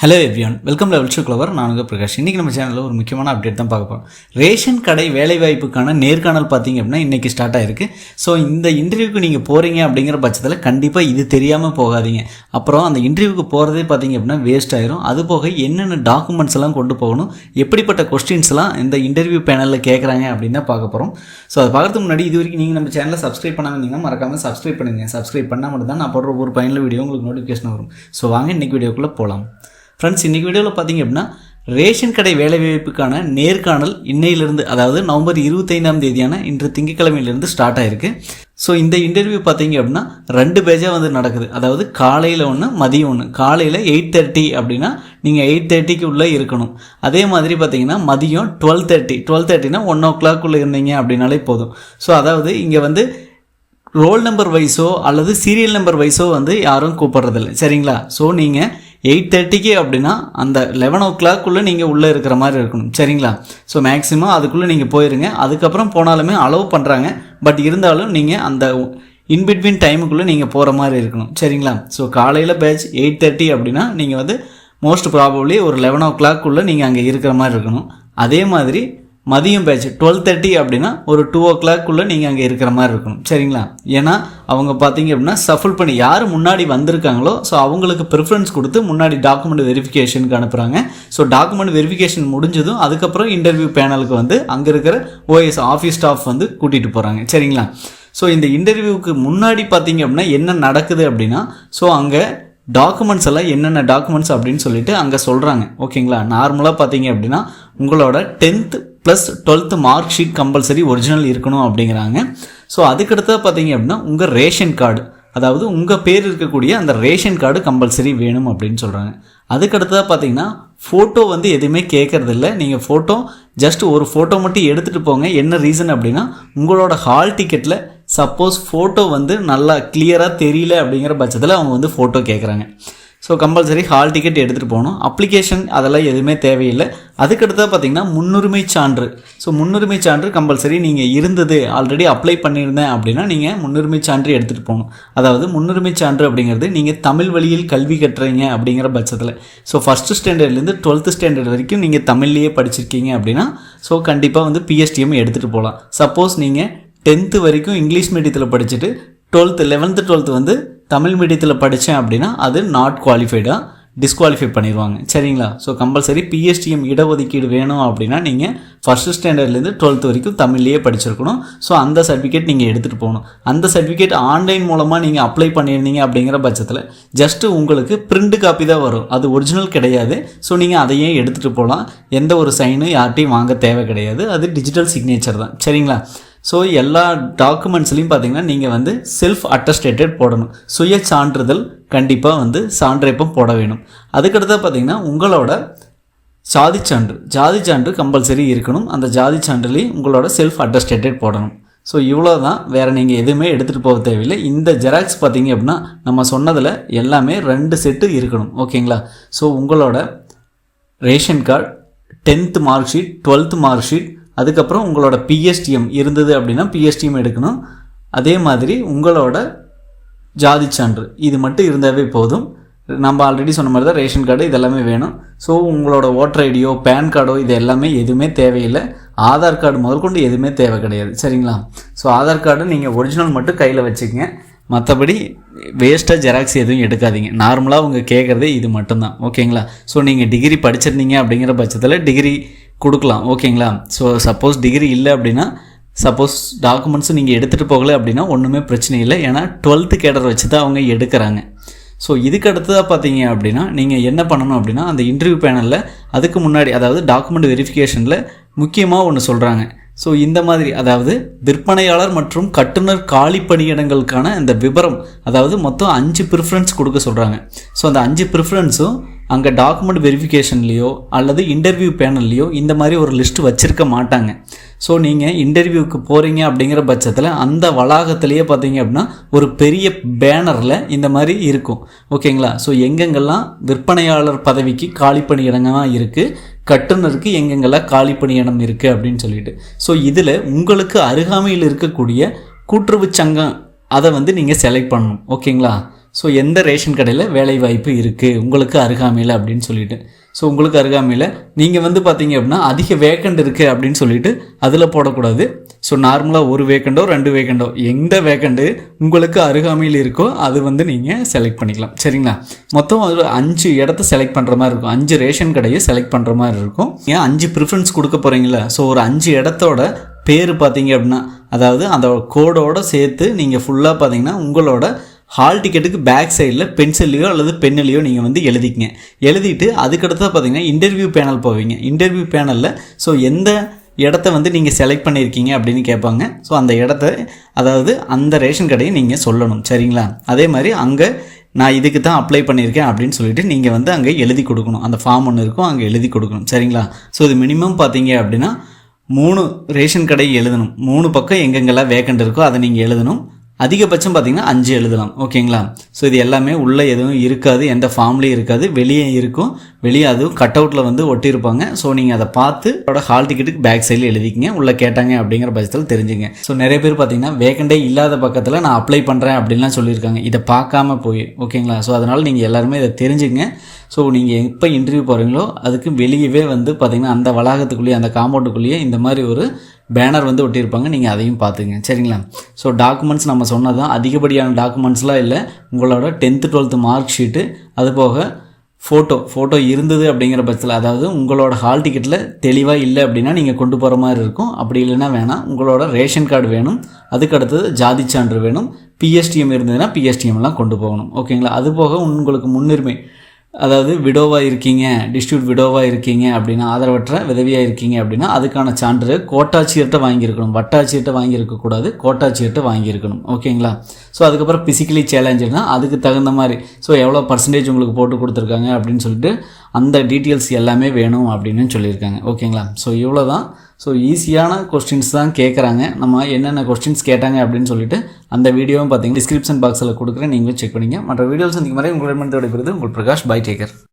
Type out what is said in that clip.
Hello everyone welcome level show clever நானுங்க பிரகாஷ். இன்றைக்கி நம்ம சேனலில் ஒரு முக்கியமான அப்டேட் தான் பார்க்க போகிறோம் ரேஷன் கடை வேலைவாய்ப்புக்கான நேர்காணல் பார்த்தீங்க அப்படின்னா இன்றைக்கி ஸ்டார்ட் ஆயிருக்கு. ஸோ இந்த இன்டர்வியூக்கு நீங்கள் போகிறீங்க அப்படிங்கிற பட்சத்தில் கண்டிப்பாக இது தெரியாமல் போகாதீங்க. அப்புறம் அந்த இன்டர்வியூக்கு போகிறதே பார்த்தீங்க அப்படின்னா வேஸ்ட் ஆயிரும். அது போக என்னென்ன டாக்குமெண்ட்ஸ் எல்லாம் கொண்டு போகணும் எப்படிப்பட்ட கொஸ்டின்ஸ்லாம் இந்த இன்டர்வியூ பேனலில் கேட்குறாங்க அப்படின்னு தான் பார்க்க போகிறோம் ஸோ அதை பார்க்கறதுக்கு முன்னாடி இது வரைக்கும் நீங்கள் நம்ம சேனலை சப்ஸ்கிரைப் பண்ணாமல் இருந்தீங்கன்னா மறக்காமல் சப்ஸ்கிரைப் பண்ணுங்கள் சப்ஸ்கிரைப் பண்ணால் மட்டும் தான் நான் போடுற ஒரு பயனுள்ள வீடியோ உங்களுக்கு நோட்டிஃபிகேஷன் வரும். ஸோ வாங்க இன்றைக்கி வீடியோக்குள்ளே போகலாம் ஃப்ரெண்ட்ஸ் இன்றைக்கி வீடியோவில் பார்த்தீங்க அப்படின்னா ரேஷன் கடை வேலைவாய்ப்புக்கான நேர்காணல் இன்னையிலிருந்து அதாவது நவம்பர் இருபத்தைந்தாம் தேதியான இன்று திங்கக்கிழமையிலிருந்து ஸ்டார்ட் ஆயிருக்கு. ஸோ இந்த இன்டர்வியூ பார்த்தீங்க அப்படின்னா ரெண்டு பேஜாக வந்து நடக்குது. அதாவது காலையில் ஒன்று மதியம் ஒன்று காலையில் எயிட் தேர்ட்டி அப்படின்னா நீங்கள் எயிட் தேர்ட்டிக்கு உள்ளே இருக்கணும். அதே மாதிரி பார்த்தீங்கன்னா மதியம் டுவெல் தேர்ட்டி டுவெல் தேர்ட்டினா ஒன் ஓ கிளாக்குள்ளே இருந்தீங்க அப்படின்னாலே போதும். ஸோ அதாவது இங்கே வந்து ரோல் நம்பர் வைஸோ அல்லது சீரியல் நம்பர் வைஸோ வந்து யாரும் கூப்பிட்றதில்ல. சரிங்களா? ஸோ நீங்கள் எயிட் தேர்ட்டிக்கு அப்படின்னா அந்த லெவன் ஓ கிளாக்குள்ளே நீங்கள் உள்ளே இருக்கிற மாதிரி இருக்கணும். சரிங்களா? ஸோ மேக்ஸிமம் அதுக்குள்ளே நீங்கள் போயிருங்க. அதுக்கப்புறம் போனாலுமே அலோவ் பண்ணுறாங்க பட் இருந்தாலும் நீங்கள் அந்த இன்பிட்வீன் டைமுக்குள்ளே நீங்கள் போகிற மாதிரி இருக்கணும். சரிங்களா? ஸோ காலையில் பேட்ச் எயிட் தேர்ட்டி அப்படின்னா நீங்கள் வந்து மோஸ்ட் ப்ராபப்ளி ஒரு லெவன் ஓ கிளாக்குள்ளே நீங்கள் அங்கே இருக்கிற மாதிரி இருக்கணும். அதே மாதிரி மதியம் பேட்ச் டுவெல் தேர்ட்டி அப்படின்னா ஒரு டூ ஓ கிளாக்குள்ளே நீங்கள் அங்கே இருக்கிற மாதிரி இருக்கணும். சரிங்களா? ஏன்னா அவங்க பார்த்தீங்க அப்படின்னா சஃபுல் பண்ணி யார் முன்னாடி வந்திருக்காங்களோ ஸோ அவங்களுக்கு ப்ரிஃபரன்ஸ் கொடுத்து முன்னாடி டாக்குமெண்ட் வெரிஃபிகேஷனுக்கு அனுப்புகிறாங்க ஸோ டாக்குமெண்ட் வெரிஃபிகேஷன் முடிஞ்சதும் அதுக்கப்புறம் இன்டர்வியூ பேனலுக்கு வந்து அங்கே இருக்கிற ஓஎஸ் ஆஃபீஸ் ஸ்டாஃப் வந்து கூட்டிகிட்டு போகிறாங்க சரிங்களா? ஸோ இந்த இன்டர்வியூக்கு முன்னாடி பார்த்தீங்க அப்படின்னா என்ன நடக்குது அப்படின்னா ஸோ அங்கே டாக்குமெண்ட்ஸ் எல்லாம் என்னென்ன டாக்குமெண்ட்ஸ் அப்படின்னு சொல்லிட்டு அங்கே சொல்கிறாங்க ஓகேங்களா? நார்மலாக பார்த்தீங்க அப்படின்னா உங்களோட tenth plus twelfth mark sheet compulsory original இருக்கணும் அப்படிங்கிறாங்க. ஸோ அதுக்கடுத்தா பார்த்தீங்க அப்படின்னா உங்கள் ரேஷன் கார்டு அதாவது உங்கள் பேர் இருக்கக்கூடிய அந்த ரேஷன் கார்டு கம்பல்சரி வேணும் அப்படின்னு சொல்கிறாங்க அதுக்கடுத்ததாக பார்த்தீங்கன்னா ஃபோட்டோ வந்து எதுவுமே கேட்குறதில்ல. நீங்கள் ஃபோட்டோ ஜஸ்ட் ஒரு ஃபோட்டோ மட்டும் எடுத்துகிட்டு போங்க. என்ன ரீசன் அப்படின்னா உங்களோட ஹால் டிக்கெட்டில் சப்போஸ் ஃபோட்டோ வந்து நல்லா கிளியராக தெரியல அப்படிங்கிற பட்சத்தில் அவங்க வந்து ஃபோட்டோ கேட்குறாங்க. ஸோ கம்பல்சரி ஹால் டிக்கெட் எடுத்துகிட்டு போகணும். அப்ளிகேஷன் அதெல்லாம் எதுவுமே தேவையில்லை. அதுக்கடுத்தா பார்த்தீங்கன்னா முன்னுரிமை சான்று. ஸோ முன்னுரிமை சான்று கம்பல்சரி நீங்கள் இருந்தது ஆல்ரெடி அப்ளை பண்ணியிருந்தேன் அப்படின்னா நீங்கள் முன்னுரிமை சான்று எடுத்துகிட்டு போகணும். அதாவது முன்னுரிமை சான்று அப்படிங்கிறது நீங்கள் தமிழ் வழியில் கல்வி கட்டுறீங்க அப்படிங்கிற பட்சத்தில். ஸோ ஃபஸ்ட்டு ஸ்டாண்டர்ட்லேருந்து டுவெல்த்து ஸ்டாண்டர்ட் வரைக்கும் நீங்கள் தமிழ்லேயே படிச்சிருக்கீங்க அப்படின்னா ஸோ கண்டிப்பாக வந்து பிஎஸ்டிஎம் எடுத்துகிட்டு போகலாம். சப்போஸ் நீங்கள் டென்த்து வரைக்கும் இங்கிலீஷ் மீடியத்தில் படிச்சுட்டு டுவெல்த்து லெவன்த்து டுவெல்த்து வந்து தமிழ் மீடியத்தில் படித்தேன் அப்படின்னா அது நாட் குவாலிஃபைடாக டிஸ்குவாலிஃபை பண்ணிடுவாங்க சரிங்களா? ஸோ கம்பல்சரி பிஎஸ்டிஎம் இடஒதுக்கீடு வேணும் அப்படின்னா நீங்கள் ஃபஸ்ட்டு ஸ்டாண்டர்ட்லேருந்து டுவெல்த் வரைக்கும் தமிழ்லேயே படிச்சிருக்கணும். ஸோ அந்த சர்டிஃபிகேட் நீங்கள் எடுத்துகிட்டு போகணும். அந்த சர்டிஃபிகேட் ஆன்லைன் மூலமாக நீங்கள் அப்ளை பண்ணியிருந்தீங்க அப்படிங்கிற பட்சத்தில் ஜஸ்ட்டு உங்களுக்கு பிரிண்ட் காப்பி தான் வரும். அது ஒரிஜினல் கிடையாது. ஸோ நீங்கள் அதையே எடுத்துகிட்டு போகலாம். எந்த ஒரு சைனும் யார்ட்டையும் வாங்க தேவை கிடையாது. அது டிஜிட்டல் சிக்னேச்சர் தான். சரிங்களா? ஸோ எல்லா டாக்குமெண்ட்ஸ்லையும் பார்த்தீங்கன்னா நீங்கள் வந்து செல்ஃப் அட்டஸ்டேட்டட் போடணும். சுய சான்றிதழ் கண்டிப்பாக வந்து சான்றிப்பம் போட வேணும். அதுக்கடுத்து பார்த்தீங்கன்னா உங்களோட ஜாதி சான்று. ஜாதி சான்று கம்பல்சரி இருக்கணும். அந்த ஜாதி சான்றுலேயும் உங்களோட செல்ஃப் அட்டஸ்டேட்டட் போடணும். ஸோ இவ்வளோ தான் வேறு நீங்கள் எதுவுமே எடுத்துகிட்டு போக தேவையில்லை. இந்த ஜெராக்ஸ் பார்த்தீங்க அப்படின்னா நம்ம சொன்னதில் எல்லாமே ரெண்டு செட்டு இருக்கணும். ஓகேங்களா? ஸோ உங்களோட ration card tenth mark sheet twelfth mark sheet அதுக்கப்புறம் உங்களோட பிஎஸ்டிஎம் இருந்தது அப்படின்னா பிஎஸ்டிஎம் எடுக்கணும். அதே மாதிரி உங்களோட ஜாதி சான்று இது மட்டும் இருந்தாவே போதும். நம்ம ஆல்ரெடி சொன்ன மாதிரி தான் ரேஷன் கார்டு இதெல்லாமே வேணும். ஸோ உங்களோட ஓட்டர் ஐடியோ பேன் கார்டோ இது எல்லாமே எதுவுமே தேவையில்லை. ஆதார் கார்டு முதற்கொண்டு எதுவுமே தேவை கிடையாது. சரிங்களா? ஸோ ஆதார் கார்டு நீங்கள் ஒரிஜினல் மட்டும் கையில் வச்சுக்கங்க. மற்றபடி வேஸ்ட்டாக ஜெராக்ஸ் எதுவும் எடுக்காதீங்க. நார்மலாக அவங்க கேட்குறதே இது மட்டும்தான். ஓகேங்களா ஸோ நீங்கள் டிகிரி படிச்சிருந்தீங்க அப்படிங்கிற பட்சத்தில் டிகிரி கொடுக்கலாம் ஓகேங்களா? ஸோ சப்போஸ் டிகிரி இல்லை அப்படின்னா சப்போஸ் டாக்குமெண்ட்ஸும் நீங்கள் எடுத்துகிட்டு போகலை அப்படின்னா ஒன்றுமே பிரச்சனை இல்லை. ஏன்னா டுவெல்த்து கேடர் வச்சு தான் அவங்க எடுக்கிறாங்க. ஸோ இதுக்கு அடுத்ததாக பார்த்தீங்க அப்படின்னா நீங்கள் என்ன பண்ணணும் அப்படின்னா அந்த இன்டர்வியூ பேனலில் அதுக்கு முன்னாடி அதாவது டாக்குமெண்ட் வெரிஃபிகேஷனில் முக்கியமாக ஒன்று சொல்கிறாங்க ஸோ இந்த மாதிரி அதாவது விற்பனையாளர் மற்றும் கட்டுனர் காலி பணியிடங்களுக்கான இந்த விவரம் அதாவது மொத்தம் அஞ்சு ப்ரிஃபரன்ஸ் கொடுக்க சொல்கிறாங்க ஸோ அந்த அஞ்சு ப்ரிஃபரன்ஸும் அங்கே டாக்குமெண்ட் வெரிஃபிகேஷன்லேயோ அல்லது இன்டர்வியூ பேனல்லையோ இந்த மாதிரி ஒரு லிஸ்ட் வச்சுருக்க மாட்டாங்க. ஸோ நீங்கள் இன்டர்வியூக்கு போகிறீங்க அப்படிங்கிற பட்சத்தில் அந்த வளாகத்திலேயே பார்த்தீங்க அப்படின்னா ஒரு பெரிய பேனரில் இந்த மாதிரி இருக்கும். ஓகேங்களா ஸோ எங்கெங்கெல்லாம் விற்பனையாளர் பதவிக்கு காலி பணியிடங்களாக இருக்குது கட்டுனருக்கு எங்கெங்கெல்லாம் காலி பணியிடம் இருக்குது அப்படின்னு சொல்லிட்டு. ஸோ இதில் உங்களுக்கு அருகாமையில் இருக்கக்கூடிய கூட்டுறவு சங்கம் அதை வந்து நீங்கள் செலக்ட் பண்ணணும். ஓகேங்களா ஸோ எந்த ரேஷன் கடையில் வேலை வாய்ப்பு இருக்குது உங்களுக்கு அருகாமையில் அப்படின்னு சொல்லிட்டு. ஸோ உங்களுக்கு அருகாமையில் நீங்கள் வந்து பார்த்தீங்க அப்படின்னா அதிக வேக்கண்ட் இருக்குது அப்படின்னு சொல்லிட்டு அதில் போடக்கூடாது. ஸோ நார்மலாக ஒரு வேக்கண்டோ ரெண்டு வேக்கண்டோ எந்த வேக்கண்டு உங்களுக்கு அருகாமையில் இருக்கோ அது வந்து நீங்கள் செலக்ட் பண்ணிக்கலாம். சரிங்களா? மொத்தம் ஒரு அஞ்சு இடத்த செலக்ட் பண்ணுற மாதிரி இருக்கும். அஞ்சு ரேஷன் கடையை செலக்ட் பண்ணுற மாதிரி இருக்கும். ஏன் அஞ்சு ப்ரிஃபரன்ஸ் கொடுக்க போகிறீங்களா ஸோ ஒரு அஞ்சு இடத்தோட பேர் பார்த்தீங்க அப்படின்னா அதாவது அந்த கோடோடு சேர்த்து நீங்கள் ஃபுல்லாக பார்த்தீங்கன்னா உங்களோட ஹால் டிக்கெட்டுக்கு பேக் சைடில் பென்சில்லையோ அல்லது பென்னிலையோ நீங்கள் வந்து எழுதிக்கங்க. எழுதிட்டு அதுக்கடுத்து பார்த்தீங்கன்னா இன்டர்வியூ பேனல் போவீங்க. இன்டர்வியூ பேனலில் ஸோ எந்த இடத்த வந்து நீங்கள் செலக்ட் பண்ணியிருக்கீங்க அப்படின்னு கேட்பாங்க. ஸோ அந்த இடத்த அதாவது அந்த ரேஷன் கடையை நீங்கள் சொல்லணும். சரிங்களா? அதே மாதிரி அங்கே நான் இதுக்கு தான் அப்ளை பண்ணியிருக்கேன் அப்படின்னு சொல்லிட்டு நீங்கள் வந்து அங்கே எழுதி கொடுக்கணும். அந்த ஃபார்ம் ஒன்று இருக்கும் அங்கே எழுதி கொடுக்கணும். சரிங்களா? ஸோ இது மினிமம் பார்த்தீங்க அப்படின்னா மூணு ரேஷன் கடை எழுதணும். மூணு பக்கம் எங்கெங்கெல்லாம் வேக்கண்ட் இருக்கோ அதை நீங்கள் எழுதணும். அதிகபட்சம் பார்த்தீங்கன்னா அஞ்சு எழுதலாம் ஓகேங்களா? ஸோ இது எல்லாமே உள்ளே எதுவும் இருக்காது எந்த ஃபார்ம்லேயும் இருக்காது வெளியே இருக்கும் வெளியே அதுவும் கட் அவுட்டில் வந்து ஒட்டியிருப்பாங்க. ஸோ நீங்கள் அதை பார்த்து அதோட ஹால் டிக்கெட்டுக்கு பேக் சைடில் எழுதிக்கிங்க உள்ளே கேட்டாங்க அப்படிங்கிற பட்சத்தில் தெரிஞ்சுங்க. ஸோ நிறைய பேர் பார்த்தீங்கன்னா வேகண்டே இல்லாத பக்கத்தில் நான் அப்ளை பண்ணுறேன் அப்படின்லாம் சொல்லியிருக்காங்க. இதை பார்க்காம போய் ஓகேங்களா? ஸோ அதனால் நீங்கள் எல்லாருமே இதை தெரிஞ்சுங்க ஸோ நீங்கள் எப்போ இன்டர்வியூ போகிறீங்களோ அதுக்கு வெளியவே வந்து பார்த்தீங்கன்னா அந்த வளாகத்துக்குள்ளேயே அந்த காம்பவுண்டுக்குள்ளேயே இந்த மாதிரி ஒரு பேனர் வந்து ஒட்டியிருப்பாங்க. நீங்கள் அதையும் பார்த்துங்க சரிங்களா? ஸோ டாக்குமெண்ட்ஸ் நம்ம சொன்னதான் அதிகப்படியான டாக்குமெண்ட்ஸ்லாம் இல்லை. உங்களோட டென்த்து டுவெல்த்து மார்க் ஷீட்டு அது போக ஃபோட்டோ ஃபோட்டோ இருந்தது அப்படிங்கிற பட்சத்தில் அதாவது உங்களோட ஹால் டிக்கெட்டில் தெளிவாக இல்லை அப்படின்னா நீங்கள் கொண்டு போகிற மாதிரி இருக்கும். அப்படி இல்லைன்னா வேணாம். உங்களோட ரேஷன் கார்டு வேணும். அதுக்கு அடுத்தது ஜாதி சான்று வேணும். பிஎஸ்டிஎம் இருந்ததுன்னா பிஎஸ்டிஎம்லாம் கொண்டு போகணும். ஓகேங்களா அது போக உங்களுக்கு முன்னுரிமை. அதாவது விடோவாக இருக்கீங்க டிஸ்ட்ரிபியூட் விடோவாக இருக்கீங்க அப்படின்னா ஆதரவற்ற விதவியாக இருக்கீங்க அப்படின்னா அதுக்கான சான்று கோட்டாட்சியர்கிட்ட வாங்கியிருக்கணும். வட்டாட்சியர்கிட்ட வாங்கியிருக்கக்கூடாது கோட்டாட்சியர்கிட்ட வாங்கியிருக்கணும். ஓகேங்களா? ஸோ அதுக்கப்புறம் பிசிக்கலி சேலஞ்சுனா அதுக்கு தகுந்த மாதிரி. ஸோ எவ்வளோ பர்சன்டேஜ் உங்களுக்கு போட்டு கொடுத்துருக்காங்க அப்படின்னு சொல்லிட்டு அந்த டீட்டெயில்ஸ் எல்லாமே வேணும் அப்படின்னு சொல்லியிருக்காங்க. ஓகேங்களா ஸோ இவ்வளோ தான் ஸோ ஈஸியான கொஸ்டின்ஸ் தான் கேட்குறாங்க நம்ம என்னென்ன கொஸ்டின்ஸ் கேட்டாங்க அப்படின்னு சொல்லிட்டு அந்த வீடியோவும் பார்த்தீங்கன்னா டிஸ்கிரிப்ஷன் பாக்ஸில் கொடுக்குறேன். நீங்களும் செக் பண்ணிங்க மற்ற வீடியோஸ் சந்திக்கும் மாதிரி உங்களிடமிருந்து விடைபெறுது உங்கள் பிரகாஷ் பை டேக்கர்